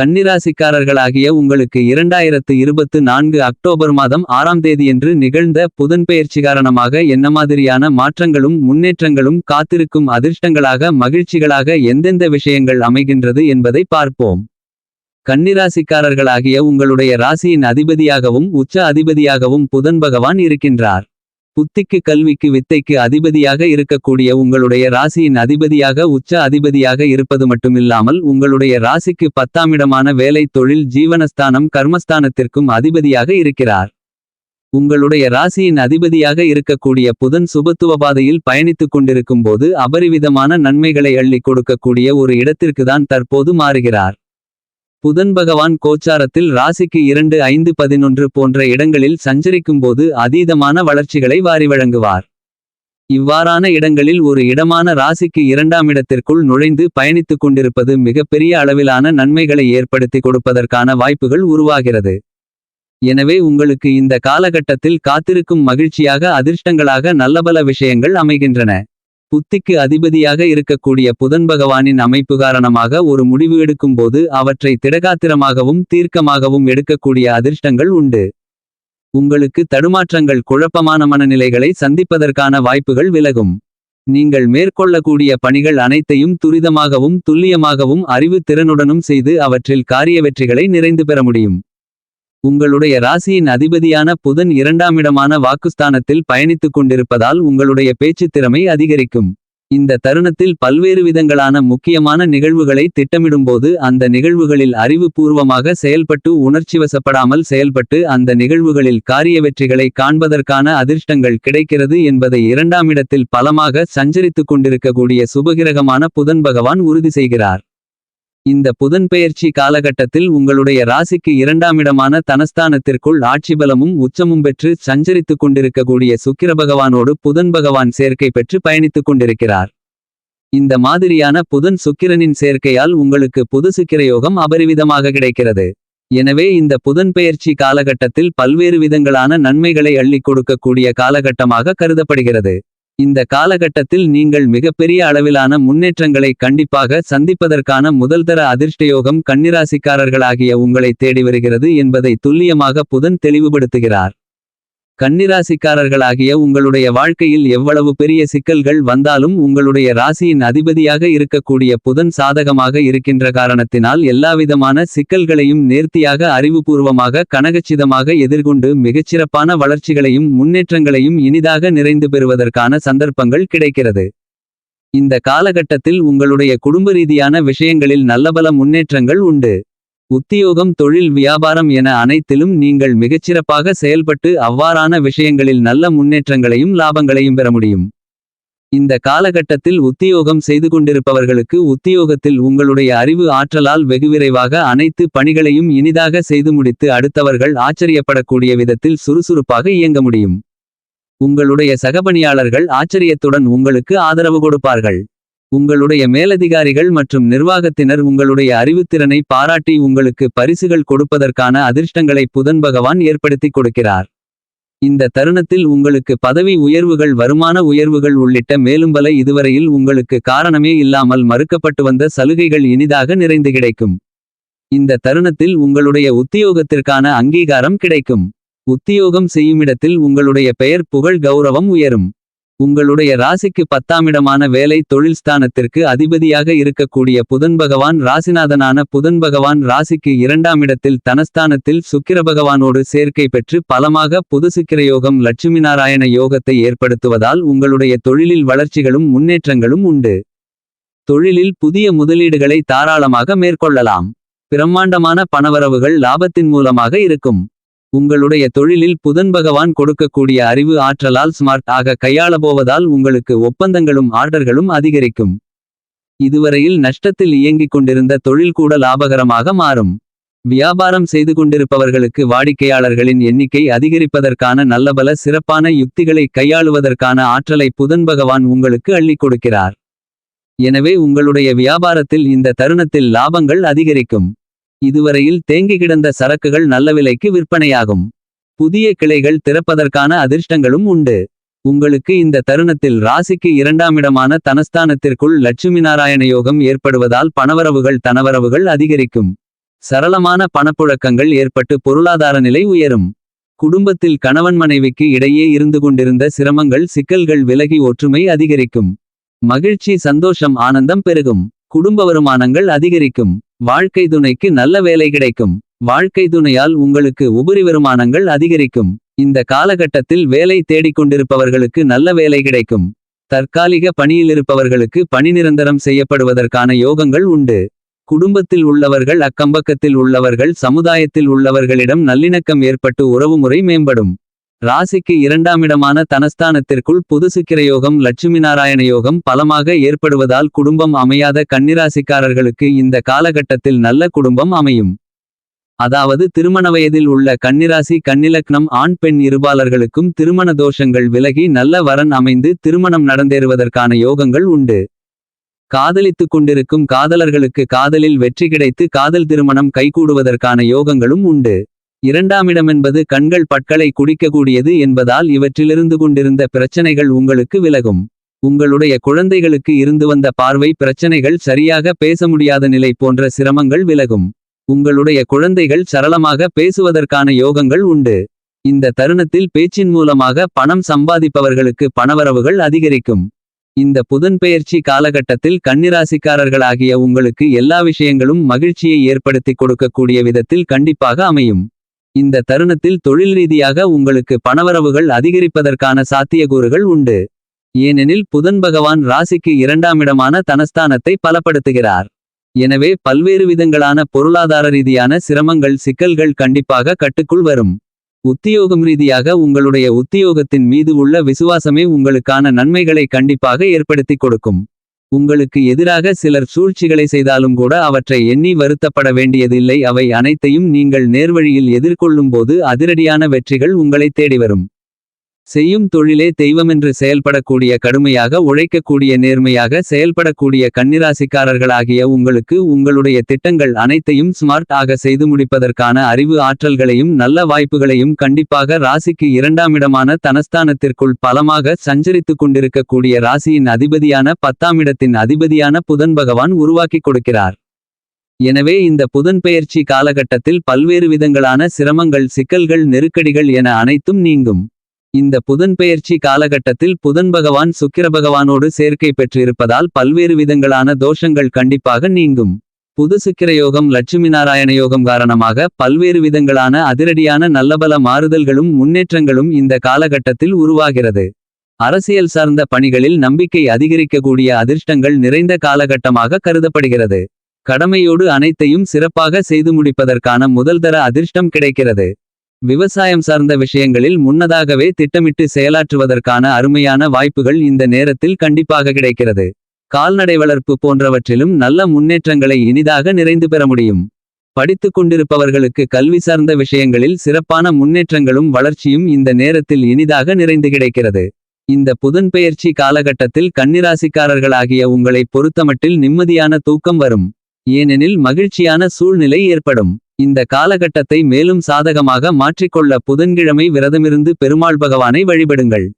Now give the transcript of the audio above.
கன்னிராசிக்காரர்களாகிய உங்களுக்கு இரண்டாயிரத்து இருபத்து நான்கு அக்டோபர் மாதம் ஆறாம் தேதியன்று நிகழ்ந்த புதன்பெயர்ச்சி காரணமாக என்ன மாதிரியான மாற்றங்களும் முன்னேற்றங்களும் காத்திருக்கும் அதிர்ஷ்டங்களாக மகிழ்ச்சிகளாக எந்தெந்த விஷயங்கள் அமைகின்றது என்பதை பார்ப்போம். கன்னிராசிக்காரர்களாகிய உங்களுடைய ராசியின் அதிபதியாகவும் உச்ச அதிபதியாகவும் புதன் பகவான் இருக்கின்றார். புத்திக்கு கல்விக்கு வித்தைக்கு அதிபதியாக இருக்கக்கூடிய உங்களுடைய ராசியின் அதிபதியாக உச்ச அதிபதியாக இருப்பது மட்டுமில்லாமல் உங்களுடைய ராசிக்கு பத்தாமிடமான வேலை தொழில் ஜீவனஸ்தானம் கர்மஸ்தானத்திற்கும் அதிபதியாக இருக்கிறார். உங்களுடைய ராசியின் அதிபதியாக இருக்கக்கூடிய புதன் சுபத்துவ பாதையில் பயணித்துக் கொண்டிருக்கும் போது அபரிவிதமான நன்மைகளை அள்ளிக் கொடுக்கக்கூடிய ஒரு இடத்திற்குதான் தற்போது மாறுகிறார். புதன் பகவான் கோச்சாரத்தில் ராசிக்கு இரண்டு ஐந்து பதினொன்று போன்ற இடங்களில் சஞ்சரிக்கும்போது அதீதமான வளர்ச்சிகளை வாரி வழங்குவார். இவ்வாறான இடங்களில் ஒரு இடமான ராசிக்கு இரண்டாம் இடத்திற்குள் நுழைந்து பயணித்துக் கொண்டிருப்பது மிகப்பெரிய அளவிலான நன்மைகளை ஏற்படுத்தி கொடுப்பதற்கான வாய்ப்புகள் உருவாகிறது. எனவே உங்களுக்கு இந்த காலகட்டத்தில் காத்திருக்கும் மகிழ்ச்சியாக அதிர்ஷ்டங்களாக நல்லபல விஷயங்கள் அமைகின்றன. புத்திக்கு அதிபதியாக இருக்கக்கூடிய புதன் பகவானின் அமைப்பு காரணமாக ஒரு முடிவு எடுக்கும்போது அவற்றை திடகாத்திரமாகவும் தீர்க்கமாகவும் எடுக்கக்கூடிய அதிர்ஷ்டங்கள் உண்டு. உங்களுக்கு தடுமாற்றங்கள் குழப்பமான மனநிலைகளை சந்திப்பதற்கான வாய்ப்புகள் விலகும். நீங்கள் மேற்கொள்ளக்கூடிய பணிகள் அனைத்தையும் துரிதமாகவும் துல்லியமாகவும் அறிவு திறனுடனும் செய்து அவற்றில் காரிய வெற்றிகளை நிறைந்து பெற முடியும். உங்களுடைய ராசியின் அதிபதியான புதன் இரண்டாமிடமான வாக்குஸ்தானத்தில் பயணித்துக் கொண்டிருப்பதால் உங்களுடைய பேச்சுத் திறமை அதிகரிக்கும். இந்த தருணத்தில் பல்வேறு விதங்களான முக்கியமான நிகழ்வுகளை திட்டமிடும்போது அந்த நிகழ்வுகளில் அறிவுபூர்வமாக செயல்பட்டு உணர்ச்சிவசப்படாமல் செயல்பட்டு அந்த நிகழ்வுகளில் காரிய வெற்றிகளை காண்பதற்கான அதிர்ஷ்டங்கள் கிடைக்கிறது என்பதை இரண்டாமிடத்தில் பலமாக சஞ்சரித்துக் கொண்டிருக்கக்கூடிய சுபகிரகமான புதன் பகவான் உறுதி செய்கிறார். இந்த புதன்பெயர்ச்சி காலகட்டத்தில் உங்களுடைய ராசிக்கு இரண்டாமிடமான தனஸ்தானத்திற்குள் ஆட்சிபலமும் உச்சமும் பெற்று சஞ்சரித்துக் கொண்டிருக்கக்கூடிய சுக்கிர பகவானோடு புதன் பகவான் சேர்க்கை பெற்று பயணித்துக் கொண்டிருக்கிறார். இந்த மாதிரியான புதன் சுக்கிரனின் சேர்க்கையால் உங்களுக்கு புது சுக்கிரயோகம் அபரிவிதமாக கிடைக்கிறது. எனவே இந்த புதன்பெயர்ச்சி காலகட்டத்தில் பல்வேறு விதங்களான நன்மைகளை அள்ளிக் கொடுக்கக்கூடிய காலகட்டமாக கருதப்படுகிறது. இந்த காலகட்டத்தில் நீங்கள் மிகப்பெரிய அளவிலான முன்னேற்றங்களை கண்டிப்பாக சந்திப்பதற்கான முதல்தர அதிர்ஷ்டயோகம் கன்னிராசிக்காரர்களாகிய உங்களை தேடி வருகிறது என்பதை துல்லியமாக புதன் தெளிவுபடுத்துகிறார். கன்னிராசிக்காரர்களாகிய உங்களுடைய வாழ்க்கையில் எவ்வளவு பெரிய சிக்கல்கள் வந்தாலும் உங்களுடைய ராசியின் அதிபதியாக இருக்கக்கூடிய புதன் சாதகமாக இருக்கின்ற காரணத்தினால் எல்லாவிதமான சிக்கல்களையும் நேர்த்தியாக அறிவுபூர்வமாக கனகச்சிதமாக எதிர்கொண்டு மிகச்சிறப்பான வளர்ச்சிகளையும் முன்னேற்றங்களையும் இனிதாக நிறைந்து பெறுவதற்கான சந்தர்ப்பங்கள் கிடைக்கிறது. இந்த காலகட்டத்தில் உங்களுடைய குடும்ப ரீதியான விஷயங்களில் நல்லபல முன்னேற்றங்கள் உண்டு. உத்தியோகம் தொழில் வியாபாரம் என அனைத்திலும் நீங்கள் மிகச்சிறப்பாக செயல்பட்டு அவ்வாறான விஷயங்களில் நல்ல முன்னேற்றங்களையும் லாபங்களையும் பெற முடியும். இந்த காலகட்டத்தில் உத்தியோகம் செய்து கொண்டிருப்பவர்களுக்கு உத்தியோகத்தில் உங்களுடைய அறிவு ஆற்றலால் வெகுவிரைவாக அனைத்து பணிகளையும் இனிதாக செய்து முடித்து அடுத்தவர்கள் ஆச்சரியப்படக்கூடிய விதத்தில் சுறுசுறுப்பாக இயங்க முடியும். உங்களுடைய சகபணியாளர்கள் ஆச்சரியத்துடன் உங்களுக்கு ஆதரவு கொடுப்பார்கள். உங்களுடைய மேலதிகாரிகள் மற்றும் நிர்வாகத்தினர் உங்களுடைய அறிவுத்திறனை பாராட்டி உங்களுக்கு பரிசுகள் கொடுப்பதற்கான அதிர்ஷ்டங்களை புதன் பகவான் ஏற்படுத்திக் கொடுக்கிறார். இந்த தருணத்தில் உங்களுக்கு பதவி உயர்வுகள் வருமான உயர்வுகள் உள்ளிட்ட மேலும் பல இதுவரையில் உங்களுக்கு காரணமே இல்லாமல் மறுக்கப்பட்டு வந்த சலுகைகள் இனிதாக நிறைந்து கிடைக்கும். இந்த தருணத்தில் உங்களுடைய உத்தியோகத்திற்கான அங்கீகாரம் கிடைக்கும். உத்தியோகம் செய்யுமிடத்தில் உங்களுடைய பெயர் புகழ் கௌரவம் உயரும். உங்களுடைய ராசிக்கு பத்தாமிடமான வேலை தொழில் ஸ்தானத்திற்கு அதிபதியாக இருக்கக்கூடிய புதன் பகவான் ராசிநாதனான புதன் பகவான் ராசிக்கு இரண்டாம் இடத்தில் தனஸ்தானத்தில் சுக்கிர பகவானோடு சேர்க்கை பெற்று பலமாக புது சுக்கிரயோகம் லட்சுமி நாராயண யோகத்தை ஏற்படுத்துவதால் உங்களுடைய தொழிலில் வளர்ச்சிகளும் முன்னேற்றங்களும் உண்டு. தொழிலில் புதிய முதலீடுகளை தாராளமாக மேற்கொள்ளலாம். பிரம்மாண்டமான பணவரவுகள் லாபத்தின் மூலமாக இருக்கும். உங்களுடைய தொழிலில் புதன் பகவான் கொடுக்கக்கூடிய அறிவு ஆற்றலால் ஸ்மார்ட் ஆக கையாளப்போவதால் உங்களுக்கு ஒப்பந்தங்களும் ஆர்டர்களும் அதிகரிக்கும். இதுவரையில் நஷ்டத்தில் இயங்கிக் கொண்டிருந்த தொழில் கூட லாபகரமாக மாறும். வியாபாரம் செய்து கொண்டிருப்பவர்களுக்கு வாடிக்கையாளர்களின் எண்ணிக்கை அதிகரிப்பதற்கான நல்லபல சிறப்பான யுக்திகளை கையாளுவதற்கான ஆற்றலை புதன் பகவான் உங்களுக்கு அள்ளிக் கொடுக்கிறார். எனவே உங்களுடைய வியாபாரத்தில் இந்த தருணத்தில் லாபங்கள் அதிகரிக்கும். இதுவரையில் தேங்கி கிடந்த சரக்குகள் நல்ல விலைக்கு விற்பனையாகும். புதிய கிளைகள் திறப்பதற்கான அதிர்ஷ்டங்களும் உண்டு. உங்களுக்கு இந்த தருணத்தில் ராசிக்கு இரண்டாமிடமான தனஸ்தானத்திற்குள் லட்சுமி நாராயண யோகம் ஏற்படுவதால் பணவரவுகள் தனவரவுகள் அதிகரிக்கும். சரளமான பணப்புழக்கங்கள் ஏற்பட்டு பொருளாதார நிலை உயரும். குடும்பத்தில் கணவன் மனைவிக்கு இடையே இருந்து கொண்டிருந்த சிரமங்கள் சிக்கல்கள் விலகி ஒற்றுமை அதிகரிக்கும். மகிழ்ச்சி சந்தோஷம் ஆனந்தம் பெருகும். குடும்ப வருமானங்கள் அதிகரிக்கும். வாழ்க்கை துணைக்கு நல்ல வேலை கிடைக்கும். வாழ்க்கை துணையால் உங்களுக்கு உபரி வருமானங்கள் அதிகரிக்கும். இந்த காலகட்டத்தில் வேலை தேடிக் கொண்டிருப்பவர்களுக்கு நல்ல வேலை கிடைக்கும். தற்காலிக பணியிலிருப்பவர்களுக்கு பணி நிரந்தரம் செய்யப்படுவதற்கான யோகங்கள் உண்டு. குடும்பத்தில் உள்ளவர்கள் அக்கம்பக்கத்தில் உள்ளவர்கள் சமுதாயத்தில் உள்ளவர்களிடம் நல்லிணக்கம் ஏற்பட்டு உறவுமுறை மேம்படும். ராசிக்கு இரண்டாமிடமான தனஸ்தானத்திற்குள் புது லட்சுமி நாராயண யோகம் பலமாக ஏற்படுவதால் குடும்பம் அமையாத கன்னிராசிக்காரர்களுக்கு இந்த காலகட்டத்தில் நல்ல குடும்பம் அமையும். அதாவது திருமண வயதில் உள்ள கன்னிராசி கன்னிலக்னம் ஆண் பெண் இருபாலர்களுக்கும் திருமண தோஷங்கள் விலகி நல்ல வரன் அமைந்து திருமணம் நடந்தேறுவதற்கான யோகங்கள் உண்டு. காதலித்துக் கொண்டிருக்கும் காதலர்களுக்கு காதலில் வெற்றி கிடைத்து காதல் திருமணம் கைகூடுவதற்கான யோகங்களும் உண்டு. இரண்டாமிடமென்பது கண்கள் பட்களை குடிக்கக்கூடியது என்பதால் இவற்றிலிருந்து கொண்டிருந்த பிரச்சனைகள் உங்களுக்கு விலகும். உங்களுடைய குழந்தைகளுக்கு இருந்து வந்த பார்வை பிரச்சனைகள் சரியாக பேச முடியாத நிலை போன்ற சிரமங்கள் விலகும். உங்களுடைய குழந்தைகள் சரளமாக பேசுவதற்கான யோகங்கள் உண்டு. இந்த தருணத்தில் பேச்சின் மூலமாக பணம் சம்பாதிப்பவர்களுக்கு பணவரவுகள் அதிகரிக்கும். இந்த புதன்பெயர்ச்சி காலகட்டத்தில் கன்னிராசிக்காரர்களாகிய உங்களுக்கு எல்லா விஷயங்களும் மகிழ்ச்சியை ஏற்படுத்தி கொடுக்கக்கூடிய விதத்தில் கண்டிப்பாக அமையும். இந்த தருணத்தில் தொழில் ரீதியாக உங்களுக்கு பணவரவுகள் அதிகரிப்பதற்கான சாத்தியக்கூறுகள் உண்டு. ஏனெனில் புதன் பகவான் ராசிக்கு இரண்டாமிடமான தனஸ்தானத்தை பலப்படுத்துகிறார். எனவே பல்வேறு விதங்களான பொருளாதார ரீதியான சிரமங்கள் சிக்கல்கள் கண்டிப்பாக கட்டுக்குள் வரும். உத்தியோகம் ரீதியாக உங்களுடைய உத்தியோகத்தின் மீது உள்ள விசுவாசமே உங்களுக்கான நன்மைகளை கண்டிப்பாக ஏற்படுத்தி கொடுக்கும். உங்களுக்கு எதிராக சிலர் சூழ்ச்சிகளை செய்தாலும் கூட அவற்றை எண்ணி வருத்தப்பட வேண்டியதில்லை. அவை அனைத்தையும் நீங்கள் நேர்வழியில் எதிர்கொள்ளும்போது அதிரடியான வெற்றிகள் உங்களை தேடிவரும். செய்யும் தொழிலே தெய்வமென்று செயல்படக்கூடிய கடுமையாக உழைக்கக்கூடிய நேர்மையாக செயல்படக்கூடிய கன்னிராசிக்காரர்களாகிய உங்களுக்கு உங்களுடைய திட்டங்கள் அனைத்தையும் ஸ்மார்ட் ஆக செய்து முடிப்பதற்கான அறிவு ஆற்றல்களையும் நல்ல வாய்ப்புகளையும் கண்டிப்பாக ராசிக்கு இரண்டாமிடமான தனஸ்தானத்திற்குள் பலமாக சஞ்சரித்துக் கொண்டிருக்கக்கூடிய ராசியின் அதிபதியான பத்தாமிடத்தின் அதிபதியான புதன் பகவான் உருவாக்கிக் கொடுக்கிறார். எனவே இந்த புதன்பெயர்ச்சி காலகட்டத்தில் பல்வேறு விதங்களான சிரமங்கள் சிக்கல்கள் நெருக்கடிகள் என அனைத்தும் நீங்கும். இந்த புதன்பெயர்ச்சி காலகட்டத்தில் புதன் பகவான் சுக்கிர பகவானோடு சேர்க்கை பெற்றிருப்பதால் பல்வேறு விதங்களான தோஷங்கள் கண்டிப்பாக நீங்கும். புது சுக்கிர யோகம் லட்சுமி நாராயண யோகம் காரணமாக பல்வேறு விதங்களான அதிரடியான நல்லபல மாறுதல்களும் முன்னேற்றங்களும் இந்த காலகட்டத்தில் உருவாகிறது. அரசியல் சார்ந்த பணிகளில் நம்பிக்கை அதிகரிக்கக்கூடிய அதிர்ஷ்டங்கள் நிறைந்த காலகட்டமாக கருதப்படுகிறது. கடமையோடு அனைத்தையும் சிறப்பாக செய்து முடிப்பதற்கான முதல்தர அதிர்ஷ்டம் கிடைக்கிறது. விவசாயம் சார்ந்த விஷயங்களில் முன்னதாகவே திட்டமிட்டு செயலாற்றுவதற்கான அருமையான வாய்ப்புகள் இந்த நேரத்தில் கண்டிப்பாக கிடைக்கிறது. கால்நடை வளர்ப்பு போன்றவற்றிலும் நல்ல முன்னேற்றங்களை இனிதாக நிறைந்து பெற முடியும். படித்துக் கொண்டிருப்பவர்களுக்கு கல்வி சார்ந்த விஷயங்களில் சிறப்பான முன்னேற்றங்களும் வளர்ச்சியும் இந்த நேரத்தில் இனிதாக நிறைந்து கிடைக்கிறது. இந்த புதன்பெயர்ச்சி காலகட்டத்தில் கன்னிராசிக்காரர்களாகிய உங்களை பொறுத்தமட்டில் நிம்மதியான தூக்கம் வரும். ஏனெனில் மகிழ்ச்சியான சூழ்நிலை ஏற்படும். இந்த காலகட்டத்தை மேலும் சாதகமாக மாற்றிக்கொள்ள புதன்கிழமை விரதமிருந்து பெருமாள் பகவானை வழிபடுங்கள்.